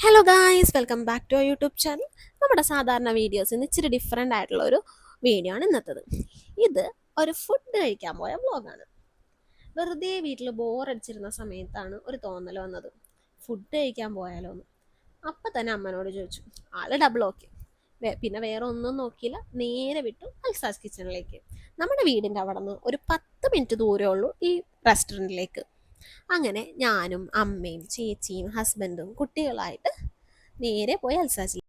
Hello guys welcome back to YouTube channel നമ്മുടെ സാധാരണ videos ഇന്ന് ഇച്ചിരി ഡിഫറെന്റ് ആയിട്ടുള്ള ഒരു വീഡിയോ ആണ് ഇന്നത്തത്. ഇത് ഒരു ഫുഡ് കഴിക്കാൻ പോയ വ്ളോഗാണ് വെറുതെ വീട്ടിൽ ബോറടിച്ചിരുന്ന സമയത്താണ് ഒരു തോന്നൽ വന്നത്. ഫുഡ് കഴിക്കാൻ പോയാലോ എന്ന്. അപ്പം തന്നെ അമ്മനോട് ചോദിച്ചു ആൾ ഡബിൾ ഓക്കെ പിന്നെ വേറെ ഒന്നും നോക്കിയില്ല. നേരെ വിട്ടു അൽസാസ് കിച്ചണിലേക്ക് നമ്മുടെ വീടിന്റെ അവിടെ നിന്ന് ഒരു പത്ത് മിനിറ്റ് ദൂരമേ ഉള്ളൂ ഈ റെസ്റ്റോറന്റിലേക്ക് അങ്ങനെ ഞാനും അമ്മയും ചേച്ചിയും ഹസ്ബൻഡും കുട്ടികളായിട്ട് നേരെ പോയി അൽസാസിൽ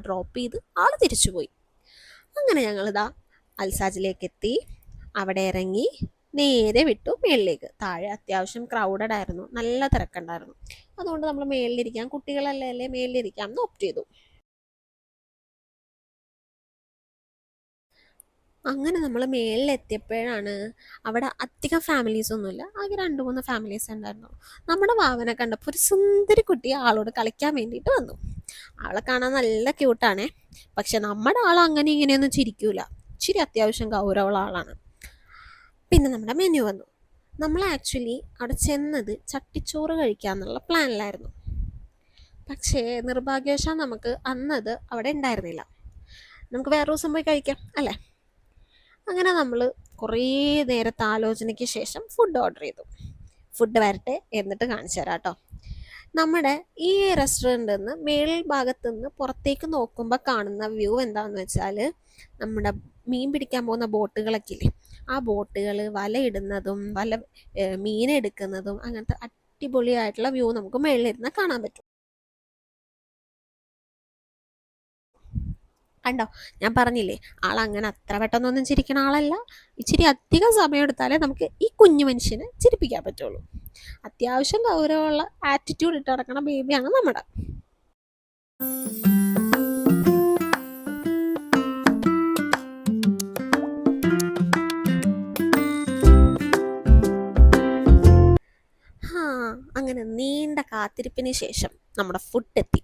ഡ്രോപ്പ് ചെയ്ത് ആൾ തിരിച്ചുപോയി. അങ്ങനെ ഞങ്ങളിതാ അൽസാജിലേക്ക് എത്തി അവിടെ ഇറങ്ങി നേരെ വിട്ടു മേളിലേക്ക്. താഴെ അത്യാവശ്യം ക്രൗഡഡ് ആയിരുന്നു. നല്ല തിരക്കുണ്ടായിരുന്നു. അതുകൊണ്ട് നമ്മൾ മേളിലിരിക്കാം. കുട്ടികളല്ലേ അല്ലേ മേളിലിരിക്കാം എന്ന് ഓപ്റ്റ് ചെയ്തു. അങ്ങനെ നമ്മൾ മേളിലെത്തിയപ്പോഴാണ് അവിടെ അധികം ഫാമിലീസ് ഒന്നുമില്ല. ആകെ രണ്ട് മൂന്ന് ഫാമിലീസ് ഉണ്ടായിരുന്നു. നമ്മുടെ വാവനെ കണ്ടപ്പോൾ ഒരു സുന്ദരി കുട്ടി ആളോട് കളിക്കാൻ വേണ്ടിയിട്ട് വന്നു. അവളെ കാണാൻ നല്ല ക്യൂട്ടാണേ പക്ഷെ നമ്മുടെ ആൾ അങ്ങനെ ഇങ്ങനെയൊന്നും ചിരിക്കൂല. ഇച്ചിരി അത്യാവശ്യം ഗൗരവമുള്ള ആളാണ്. പിന്നെ നമ്മുടെ മെനു വന്നു. നമ്മൾ ആക്ച്വലി അവിടെ ചെന്നത് ചട്ടിച്ചോറ് കഴിക്കാമെന്നുള്ള പ്ലാനിലായിരുന്നു പക്ഷേ നിർഭാഗ്യവശാൽ നമുക്ക് അന്നത് അവിടെ ഉണ്ടായിരുന്നില്ല. നമുക്ക് വേറെ ദിവസം പോയി കഴിക്കാം അല്ലേ? അങ്ങനെ നമ്മൾ കുറേ നേരത്തെ ആലോചനയ്ക്ക് ശേഷം ഫുഡ് ഓർഡർ ചെയ്തു. ഫുഡ് വരട്ടെ എന്നിട്ട് കാണിച്ചു തരാം കേട്ടോ. നമ്മുടെ ഈ റെസ്റ്റോറന്റിൽ നിന്ന് മേളിൽ ഭാഗത്ത് നിന്ന് പുറത്തേക്ക് നോക്കുമ്പോൾ കാണുന്ന വ്യൂ എന്താണെന്ന് വെച്ചാൽ നമ്മുടെ മീൻ പിടിക്കാൻ പോകുന്ന ബോട്ടുകളൊക്കെ ഇല്ലേ? ആ ബോട്ടുകൾ വലയിടുന്നതും വല മീനെടുക്കുന്നതും അങ്ങനത്തെ അടിപൊളിയായിട്ടുള്ള വ്യൂ നമുക്ക് മേളിലിരുന്ന് കാണാൻ പറ്റും. കണ്ടോ? ഞാൻ പറഞ്ഞില്ലേ ആൾ അങ്ങനെ അത്ര പെട്ടെന്നൊന്നും ചിരിക്കണ ആളല്ല. ഇച്ചിരി അധികം സമയം എടുത്താലേ നമുക്ക് ഈ കുഞ്ഞു മനുഷ്യനെ ചിരിപ്പിക്കാൻ പറ്റുള്ളൂ. അത്യാവശ്യം ഗൗരവമുള്ള ആറ്റിറ്റ്യൂഡ് ഇട്ട് നടക്കണ ബേബിയാണ് നമ്മുടെ. അങ്ങനെ നീണ്ട കാത്തിരിപ്പിന് ശേഷം നമ്മുടെ ഫുഡ് എത്തി.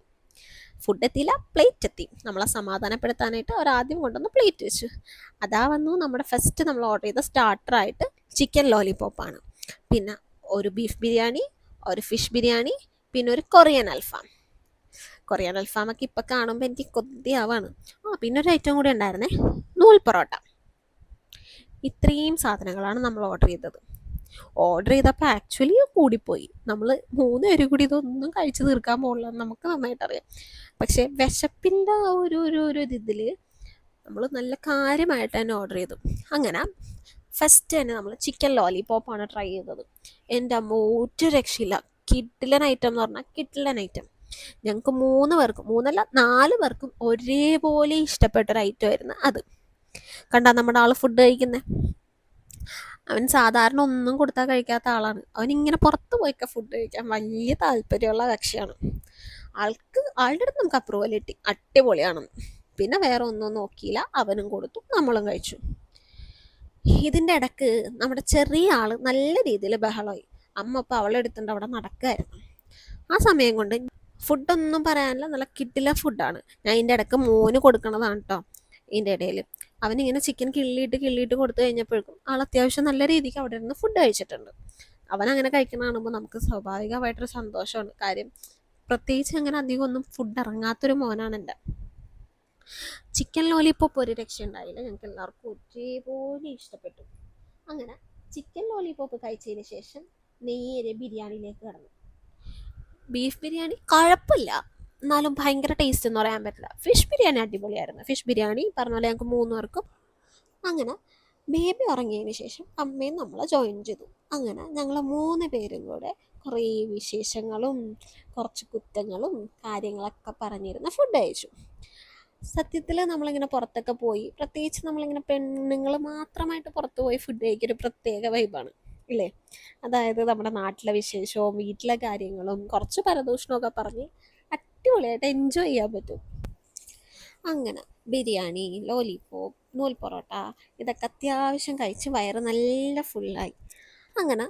ഫുഡ് എത്തിയില്ല പ്ലേറ്റ് എത്തി. നമ്മളെ സമാധാനപ്പെടുത്താനായിട്ട് അവർ ആദ്യം കൊണ്ടുവന്ന് പ്ലേറ്റ് വെച്ചു. അതാ വന്നു നമ്മുടെ ഫസ്റ്റ് നമ്മൾ ഓർഡർ ചെയ്ത സ്റ്റാർട്ടറായിട്ട് ചിക്കൻ ലോലിപോപ്പാണ് പിന്നെ ഒരു ബീഫ് ബിരിയാണി ഒരു ഫിഷ് ബിരിയാണി പിന്നെ ഒരു കൊറിയൻ അൽഫാം കൊറിയൻ അൽഫാമൊക്കെ ഇപ്പം കാണുമ്പോൾ എനിക്ക് കൊതിയാവാണ് ആ പിന്നെ ഒരു ഐറ്റം കൂടി ഉണ്ടായിരുന്നേ. നൂൽ പൊറോട്ട ഇത്രയും സാധനങ്ങളാണ് നമ്മൾ ഓർഡർ ചെയ്തത്. ഓർഡർ ചെയ്തപ്പോൾ ആക്ച്വലി കൂടിപ്പോയി. നമ്മൾ മൂന്ന് പേര് കൂടി ഇതൊന്നും കഴിച്ചു തീർക്കാൻ പോകില്ല നമുക്ക് നന്നായിട്ട് അറിയാം. പക്ഷേ വിശപ്പിന്റെ ആ ഒരു ഒരു ഒരു ഇതിൽ നമ്മൾ നല്ല കാര്യമായിട്ട് തന്നെ ഓർഡർ ചെയ്തു. അങ്ങനെ ഫസ്റ്റ് തന്നെ നമ്മൾ ചിക്കൻ ലോലിപോപ്പാണ് ട്രൈ ചെയ്തത്. എന്റെ അമ്മ ഒരു രക്ഷയില്ല. കിഡിലൻ ഐറ്റം എന്ന് പറഞ്ഞാൽ കിഡിലൻ ഐറ്റം ഞങ്ങൾക്ക് മൂന്ന് പേർക്കും മൂന്നല്ല നാല് പേർക്കും ഒരേപോലെ ഇഷ്ടപ്പെട്ട ഒരു ഐറ്റം ആയിരുന്നു അത്. കണ്ടാ നമ്മുടെ ആൾ ഫുഡ് കഴിക്കുന്നത് അവൻ സാധാരണ ഒന്നും കൊടുത്താൽ കഴിക്കാത്ത ആളാണ്. അവൻ ഇങ്ങനെ പുറത്ത് പോയിക്കാൻ ഫുഡ് കഴിക്കാൻ. വലിയ താല്പര്യമുള്ള കക്ഷിയാണ്. ആൾക്ക് ആളുടെ അടുത്ത് നമുക്ക് അപ്രൂവൽ കിട്ടി. അടിപൊളിയാണെന്ന് പിന്നെ വേറെ ഒന്നും നോക്കിയില്ല. അവനും കൊടുത്തു. നമ്മളും കഴിച്ചു. ഇതിന്റെ ഇടയ്ക്ക് നമ്മുടെ ചെറിയ ആൾ നല്ല രീതിയിൽ ബഹളമായി. അമ്മ അപ്പോൾ അവളെ എടുത്തുകൊണ്ട് അവിടെ നടക്കുകയായിരുന്നു ആ സമയം കൊണ്ട് ഫുഡൊന്നും പറയാനില്ല. നല്ല കിട്ടില്ല ഫുഡാണ് ഞാൻ ഇതിന്റെ ഇടയ്ക്ക് മോന് കൊടുക്കണതാണ് കേട്ടോ ഇതിന്റെ ഇടയിൽ അവനിങ്ങനെ ചിക്കൻ കിള്ളിയിട്ട് കിള്ളിയിട്ട് കൊടുത്തു കഴിഞ്ഞപ്പോഴേക്കും ആൾ അത്യാവശ്യം നല്ല രീതിക്ക് അവിടെ ഇരുന്ന് ഫുഡ് കഴിച്ചിട്ടുണ്ട്. അവൻ അങ്ങനെ കഴിക്കുന്ന കാണുമ്പോൾ നമുക്ക് സ്വാഭാവികമായിട്ടൊരു സന്തോഷമാണ്. കാര്യം പ്രത്യേകിച്ച് അങ്ങനെ അധികം ഒന്നും ഫുഡ് ഇറങ്ങാത്തൊരു മോനാണ് എന്റെ. ചിക്കൻ ലോലിപ്പോപ്പ് ഒരു രക്ഷ ഉണ്ടായില്ല. ഞങ്ങൾക്ക് എല്ലാവർക്കും ഒരേപോലെ ഇഷ്ടപ്പെട്ടു. അങ്ങനെ ചിക്കൻ ലോലിപ്പോപ്പ് കഴിച്ചതിന് ശേഷം നേരെ ബിരിയാണിയിലേക്ക് കടന്നു. ബീഫ് ബിരിയാണി കുഴപ്പമില്ല. എന്നാലും ഭയങ്കര ടേസ്റ്റ് എന്ന് പറയാൻ പറ്റില്ല. ഫിഷ് ബിരിയാണി അടിപൊളിയായിരുന്നു. ഫിഷ് ബിരിയാണി പറഞ്ഞ പോലെ ഞങ്ങൾക്ക് മൂന്ന് പേർക്കും അങ്ങനെ ബേബി ഉറങ്ങിയതിന് ശേഷം അമ്മയും നമ്മളെ ജോയിൻ ചെയ്തു. അങ്ങനെ ഞങ്ങൾ മൂന്ന് പേരും കൂടെ കുറേ വിശേഷങ്ങളും കുറച്ച് കുറ്റങ്ങളും കാര്യങ്ങളൊക്കെ പറഞ്ഞിരുന്ന. ഫുഡ് കഴിച്ചു. സത്യത്തിൽ നമ്മളിങ്ങനെ പുറത്തൊക്കെ പോയി പ്രത്യേകിച്ച് നമ്മളിങ്ങനെ പെണ്ണുങ്ങൾ മാത്രമായിട്ട് പുറത്ത് പോയി ഫുഡ് കഴിക്കൊരു പ്രത്യേക വൈബാണ് ഇല്ലേ? അതായത് നമ്മുടെ നാട്ടിലെ വിശേഷവും വീട്ടിലെ കാര്യങ്ങളും കുറച്ച് പരദൂഷണമൊക്കെ പറഞ്ഞ് അടിപൊളിയായിട്ട് എൻജോയ് ചെയ്യാൻ പറ്റും. അങ്ങനെ ബിരിയാണി ലോലിപോപ്പ് നൂൽ പൊറോട്ട ഇതൊക്കെ അത്യാവശ്യം കഴിച്ച് വയറ് നല്ല ഫുള്ളായി അങ്ങനെ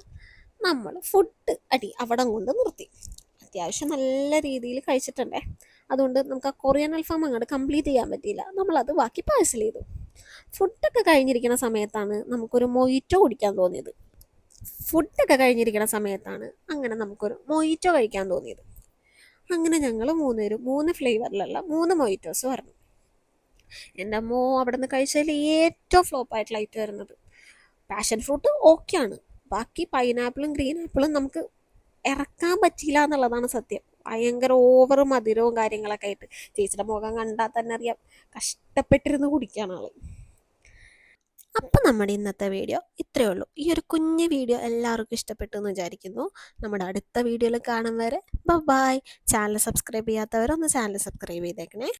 നമ്മൾ ഫുഡ് അടി അവിടം കൊണ്ട് നിർത്തി. അത്യാവശ്യം നല്ല രീതിയിൽ കഴിച്ചിട്ടുണ്ടേ. അതുകൊണ്ട് നമുക്ക് ആ കൊറിയൻ അൽഫാം അങ്ങോട്ട് കംപ്ലീറ്റ് ചെയ്യാൻ പറ്റിയില്ല. നമ്മളത് ബാക്കി പാഴ്സൽ ചെയ്തു. ഫുഡൊക്കെ കഴിഞ്ഞിരിക്കുന്ന സമയത്താണ് നമുക്കൊരു മൊയ്റ്റോ കുടിക്കാൻ തോന്നിയത്. ഫുഡൊക്കെ കഴിഞ്ഞിരിക്കുന്ന സമയത്താണ് അങ്ങനെ നമുക്കൊരു മൊയ്റ്റോ കഴിക്കാൻ തോന്നിയത്. അങ്ങനെ ഞങ്ങൾ മൂന്നുപേരും മൂന്ന് ഫ്ലേവറിലുള്ള മൂന്ന് മൊയ്റ്റോസ് പറഞ്ഞു എന്റെ അമ്മോ അവിടെ നിന്ന് കഴിച്ചതിൽ ഏറ്റവും ഫ്ലോപ്പായിട്ടുള്ള ഐറ്റം വരുന്നത് പാഷൻ ഫ്രൂട്ട് ഓക്കെയാണ് ബാക്കി പൈനാപ്പിളും ഗ്രീൻ ആപ്പിളും നമുക്ക് ഇറക്കാൻ പറ്റിയില്ല എന്നുള്ളതാണ് സത്യം. ഭയങ്കര ഓവർ മധുരവും കാര്യങ്ങളൊക്കെ ആയിട്ട്. ചേച്ചിയുടെ മുഖം കണ്ടാൽ തന്നെ അറിയാം. കഷ്ടപ്പെട്ടിരുന്ന് കുടിക്കുകയാണ് അപ്പം നമ്മുടെ ഇന്നത്തെ വീഡിയോ ഇത്രയേ ഉള്ളൂ. ഈ ഒരു കുഞ്ഞ് വീഡിയോ എല്ലാവർക്കും ഇഷ്ടപ്പെട്ടു എന്ന് വിചാരിക്കുന്നു. നമ്മുടെ അടുത്ത വീഡിയോയിൽ കാണും വരെ ബൈ ചാനൽ സബ്സ്ക്രൈബ് ചെയ്യാത്തവരൊന്ന് ചാനൽ സബ്സ്ക്രൈബ് ചെയ്തേക്കണേ.